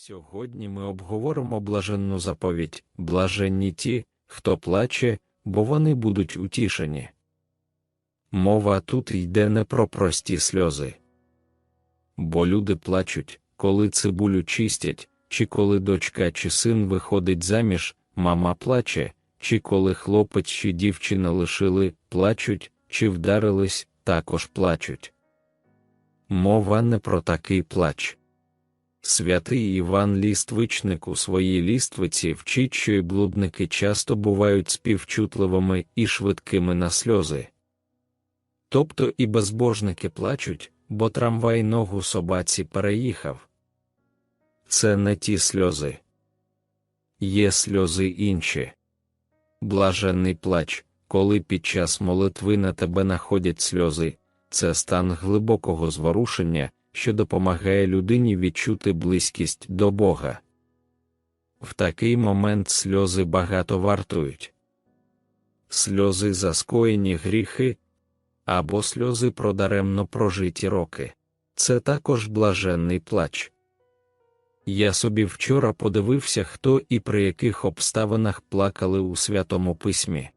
Сьогодні ми обговоримо блаженну заповідь блаженні ті, хто плаче, бо вони будуть утішені. Мова тут йде не про прості сльози. Бо люди плачуть, коли цибулю чистять, чи коли дочка чи син виходить заміж, мама плаче, чи коли хлопець чи дівчина лишили, плачуть, чи вдарились, також плачуть. Мова не про такий плач. Святий Іван Ліствичник у своїй ліствиці вчить, що і блудники часто бувають співчутливими і швидкими на сльози. Тобто і безбожники плачуть, бо трамвай ногу собаці переїхав. Це не ті сльози. Є сльози інші. Блаженний плач, коли під час молитви на тебе находять сльози, це стан глибокого зворушення, що допомагає людині відчути близькість до Бога. В такий момент сльози багато вартують. Сльози за скоєні гріхи або сльози про даремно прожиті роки. Це також блаженний плач. Я собі вчора подивився, хто і при яких обставинах плакали у святому письмі.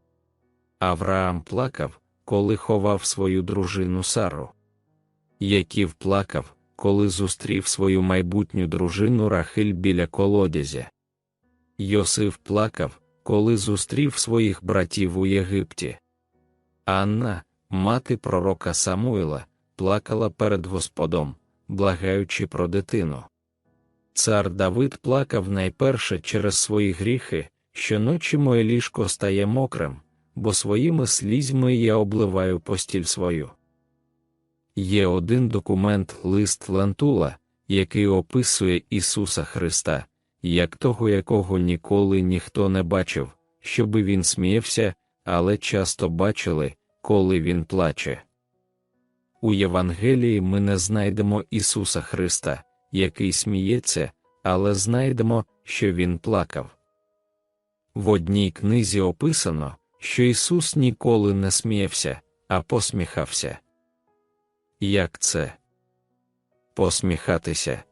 Авраам плакав, коли ховав свою дружину Сару. Яків плакав, коли зустрів свою майбутню дружину Рахиль біля колодязя. Йосиф плакав, коли зустрів своїх братів у Єгипті. Анна, мати пророка Самуїла, плакала перед Господом, благаючи про дитину. Цар Давид плакав найперше через свої гріхи, щоночі моє ліжко стає мокрим, бо своїми слізьми я обливаю постіль свою. Є один документ лист Лантула, який описує Ісуса Христа, як того, якого ніколи ніхто не бачив, щоби він сміявся, але часто бачили, коли він плаче. У Євангелії ми не знайдемо Ісуса Христа, який сміється, але знайдемо, що Він плакав. В одній книзі описано, що Ісус ніколи не сміявся, а посміхався. Як це? Посміхатися,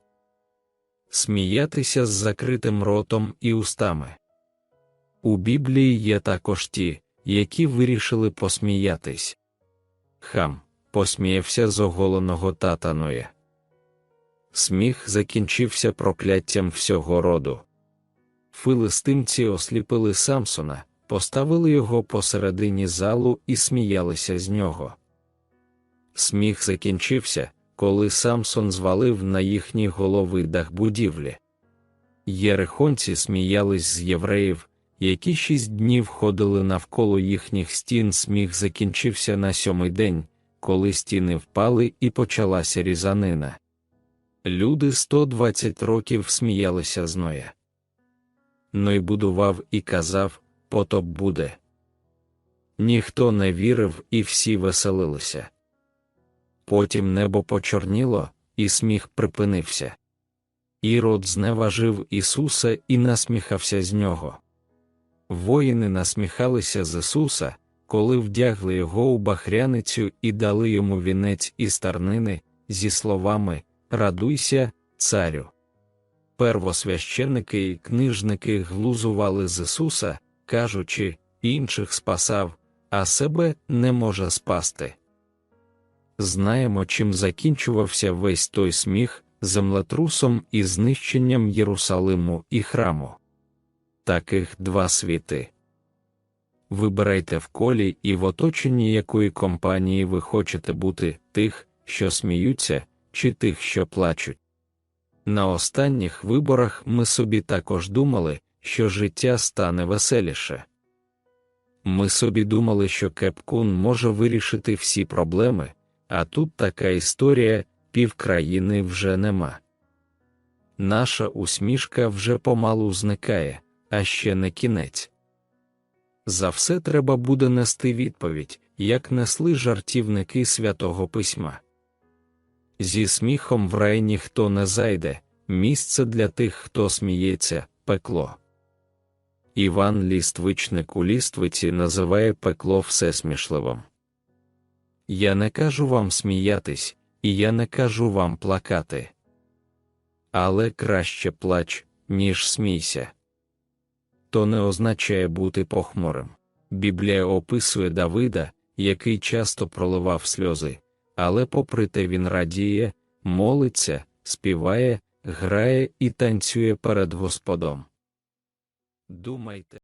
сміятися з закритим ротом і устами. У Біблії є також ті, які вирішили посміятись. Хам посміявся з оголеного татаноя. Сміх закінчився прокляттям всього роду. Филистимці осліпили Самсона, поставили його посередині залу і сміялися з нього. Сміх закінчився, коли Самсон звалив на їхні голови дах будівлі. Єрихонці сміялись з євреїв, які шість днів ходили навколо їхніх стін. Сміх закінчився на сьомий день, коли стіни впали і почалася різанина. Люди 120 років сміялися з Ноя. Ной будував і казав потоп буде. Ніхто не вірив, і всі веселилися. Потім небо почорніло, і сміх припинився. Ірод зневажив Ісуса і насміхався з нього. Воїни насміхалися з Ісуса, коли вдягли його у бахряницю і дали йому вінець із тарнини зі словами Радуйся, царю. Первосвященники і книжники глузували з Ісуса, кажучи, інших спасав, а себе не може спасти. Знаємо, чим закінчувався весь той сміх землетрусом і знищенням Єрусалиму і храму. Таких два світи. Вибирайте в колі і в оточенні якої компанії ви хочете бути тих, що сміються, чи тих, що плачуть. На останніх виборах ми собі також думали, що життя стане веселіше. Ми собі думали, що Кепкун може вирішити всі проблеми, а тут така історія півкраїни вже нема. Наша усмішка вже помалу зникає, а ще не кінець. За все треба буде нести відповідь, як несли жартівники святого письма. Зі сміхом в рай ніхто не зайде, місце для тих, хто сміється, пекло. Іван Ліствичник у ліствиці називає пекло всесмішливим. Я не кажу вам сміятись, і я не кажу вам плакати. але краще плач, ніж смійся. То не означає бути похмурим. Біблія описує Давида, який часто проливав сльози, але попри те він радіє, молиться, співає, грає і танцює перед Господом. Думайте.